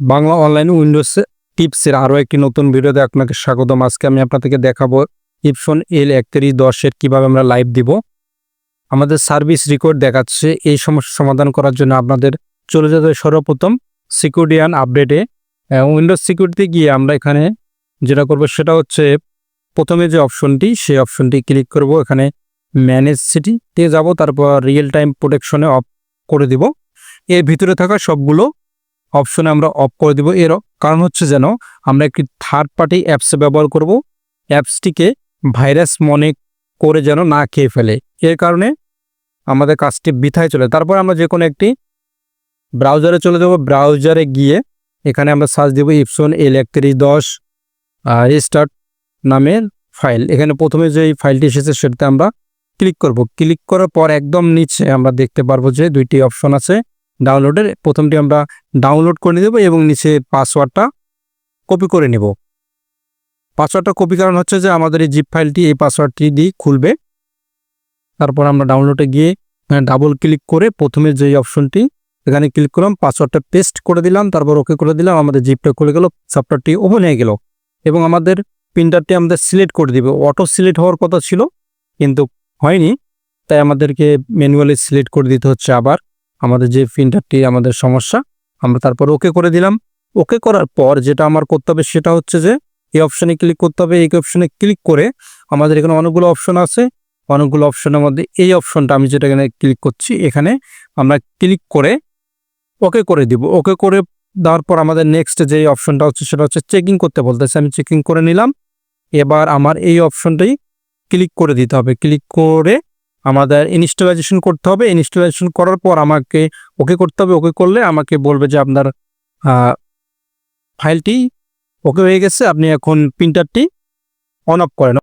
Bangla online Windows টিপসের আরও একটি নতুন ভিডিওতে আপনাকে স্বাগতম। আজকে আমি আপনাদেরকে দেখাবো ইপসন এল একত্রিশ দশের কীভাবে আমরা লাইভ দিব। আমাদের সার্ভিস রেকর্ড দেখাচ্ছে, এই সমস্যা সমাধান করার জন্য আপনাদের চলে যেতে সর্বপ্রথম সিকিউরিটি অ্যান্ড আপডেটে উইন্ডোজ সিকিউরিটি গিয়ে আমরা এখানে যেটা করব সেটা হচ্ছে প্রথমে যে অপশনটি সেই অপশনটি ক্লিক করব। এখানে ম্যানেজ সিটিতে যাব, তারপর রিয়েল টাইম প্রোটেকশনে অফ করে দিব। এর ভিতরে থাকা সবগুলো অপশনে আমরা অফ করে দিব এর কারণ হচ্ছে যেন আমরা একটি থার্ড পার্টি অ্যাপস ব্যবহার করব। অ্যাপসটিকে ভাইরাস মনে করে যেন না খেয়ে ফেলে। এর কারণে আমাদের কাজটি বৃথায় চলে। তারপর আমরা যে কোনো একটি ব্রাউজারে চলে যাব। ব্রাউজারে গিয়ে এখানে আমরা সার্চ দেব ইপসন এল একত্রিশ দশ রিস্টার্ট নামের ফাইল এখানে প্রথমে যে ফাইলটি এসেছে সেটাতে আমরা ক্লিক করব। ক্লিক করার পর একদম নিচে আমরা দেখতে পারব যে দুইটি অপশন আছে। ডাউনলোডের প্রথমটি আমরা ডাউনলোড করে দেবো এবং নিচে পাসওয়ার্ডটা কপি করে নেব। পাসওয়ার্ডটা কপি কারণ হচ্ছে যে আমাদের এই জিপ ফাইলটি এই পাসওয়ার্ডটি দিয়ে খুলবে। তারপর আমরা ডাউনলোডে গিয়ে ডাবল ক্লিক করে প্রথমে যে অপশনটি এখানে ক্লিক করলাম পাসওয়ার্ডটা পেস্ট করে দিলাম, তারপর ওকে করে দিলাম, আমাদের জিপটা খুলে গেল সফটওয়্যারটি ওপেন হয়ে গেল। এবং আমাদের প্রিন্টারটি আমাদের সিলেক্ট করে দিবে। অটো সিলেক্ট হওয়ার কথা ছিল, কিন্তু হয়নি। তাই আমাদেরকে ম্যানুয়ালি সিলেক্ট করে দিতে হচ্ছে আবার। আমাদের যে প্রিন্টারটি আমাদের সমস্যা, আমরা তারপর ওকে করে দিলাম। ওকে করার পর যেটা আমার করতে হবে সেটা হচ্ছে যে, এই অপশানে ক্লিক করতে হবে। এই অপশানে ক্লিক করে আমাদের এখানে অনেকগুলো অপশন আছে। অনেকগুলো অপশনের মধ্যে এই অপশনটা আমি যেটা এখানে ক্লিক করছি, এখানে আমরা ক্লিক করে ওকে করে দিব। ওকে করে দেওয়ার পর আমাদের নেক্সট যে অপশনটা হচ্ছে সেটা হচ্ছে চেকিং করতে বলতেছে। আমি চেকিং করে নিলাম। এবার আমার এই অপশনটাই ক্লিক করে দিতে হবে। ক্লিক করে আমাদের ইনস্টলাইজেশন করতে হবে। ইনস্টলাইজেশন করার পর আমাকে ওকে করতে হবে। ওকে করলে আমাকে বলবে যে আপনার ফাইলটি ওকে হয়ে গেছে। আপনি এখন প্রিন্টারটি অন অফ করেন।